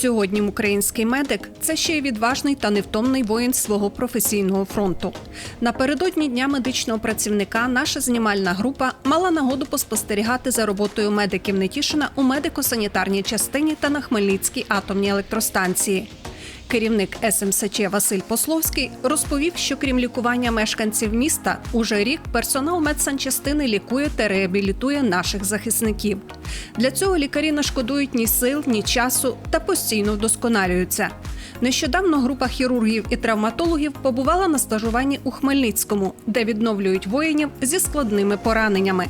Сьогодні український медик це ще й відважний та невтомний воїн свого професійного фронту. Напередодні дня медичного працівника наша знімальна група мала нагоду поспостерігати за роботою медиків Нетішина у медико-санітарній частині та на Хмельницькій атомній електростанції. Керівник СМСЧ Василь Пословський розповів, що крім лікування мешканців міста, уже рік персонал медсанчастини лікує та реабілітує наших захисників. Для цього лікарі не шкодують ні сил, ні часу та постійно вдосконалюються. Нещодавно група хірургів і травматологів побувала на стажуванні у Хмельницькому, де відновлюють воїнів зі складними пораненнями.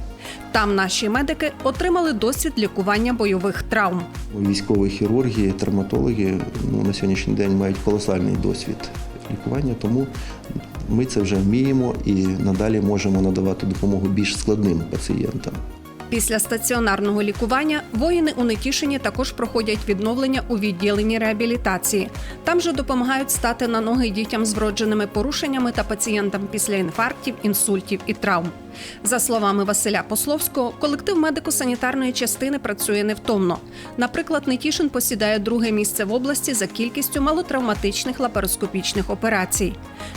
Там наші медики отримали досвід лікування бойових травм. Військові хірурги, травматологи ну, на сьогоднішній день мають колосальний досвід лікування, тому ми це вже вміємо і надалі можемо надавати допомогу більш складним пацієнтам. Після стаціонарного лікування воїни у Нетішині також проходять відновлення у відділенні реабілітації. Там же допомагають стати на ноги дітям з вродженими порушеннями та пацієнтам після інфарктів, інсультів і травм. За словами Василя Пословського, колектив медико-санітарної частини працює невтомно. Наприклад, Нетішин посідає друге місце в області за кількістю малотравматичних лапароскопічних операцій.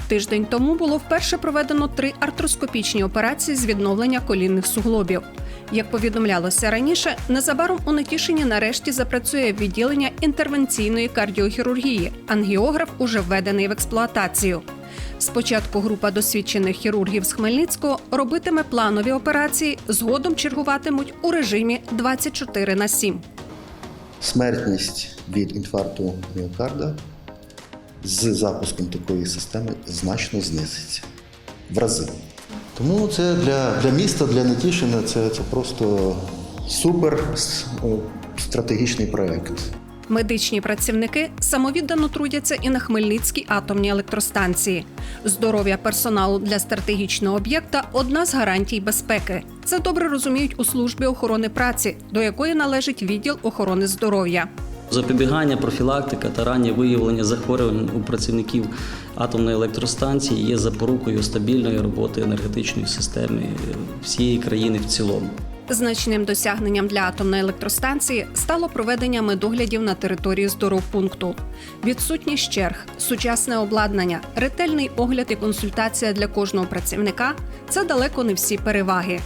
Тиждень тому було вперше проведено три артроскопічні операції з відновлення колінних суглобів. Як повідомлялося раніше, незабаром у Нетішині нарешті запрацює відділення інтервенційної кардіохірургії. Ангіограф уже введений в експлуатацію. Спочатку група досвідчених хірургів з Хмельницького робитиме планові операції, згодом чергуватимуть у режимі 24 на 7. Смертність від інфаркту міокарда з запуском такої системи значно знизиться в рази. Тому це для, для міста, для Нетішина це, це просто супер стратегічний проект. Медичні працівники самовіддано трудяться і на Хмельницькій атомній електростанції. Здоров'я персоналу для стратегічного об'єкта одна з гарантій безпеки. Це добре розуміють у службі охорони праці, до якої належить відділ охорони здоров'я. Запобігання, профілактика та раннє виявлення захворювань у працівників атомної електростанції є запорукою стабільної роботи енергетичної системи всієї країни в цілому. Значним досягненням для атомної електростанції стало проведення медоглядів на території здоровпункту. Відсутність черг, сучасне обладнання, ретельний огляд і консультація для кожного працівника це далеко не всі переваги.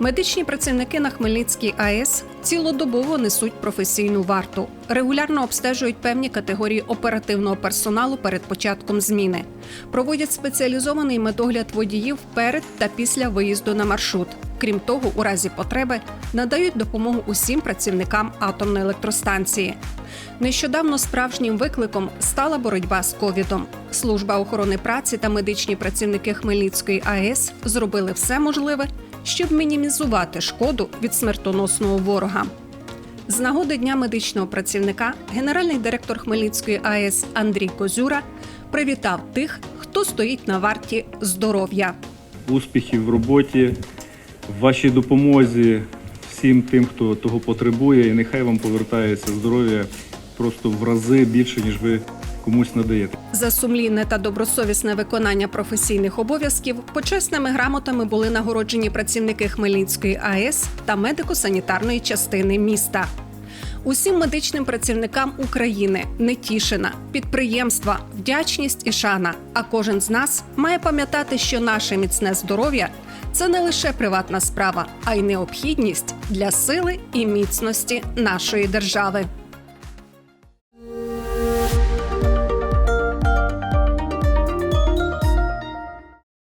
Медичні працівники на Хмельницькій АЕС цілодобово несуть професійну варту, регулярно обстежують певні категорії оперативного персоналу перед початком зміни, проводять спеціалізований медогляд водіїв перед та після виїзду на маршрут. Крім того, у разі потреби надають допомогу усім працівникам атомної електростанції. Нещодавно справжнім викликом стала боротьба з ковідом. Служба охорони праці та медичні працівники Хмельницької АЕС зробили все можливе, щоб мінімізувати шкоду від смертоносного ворога. З нагоди Дня медичного працівника генеральний директор Хмельницької АЕС Андрій Козюра привітав тих, хто стоїть на варті здоров'я. успіхів в роботі, в вашій допомозі всім тим, хто того потребує, і нехай вам повертається здоров'я просто в рази більше, ніж ви комусь надаєте. За сумлінне та добросовісне виконання професійних обов'язків почесними грамотами були нагороджені працівники Хмельницької АЕС та медико-санітарної частини міста. Усім медичним працівникам України Нетішина, підприємства, вдячність і шана. А кожен з нас має пам'ятати, що наше міцне здоров'я це не лише приватна справа, а й необхідність для сили і міцності нашої держави.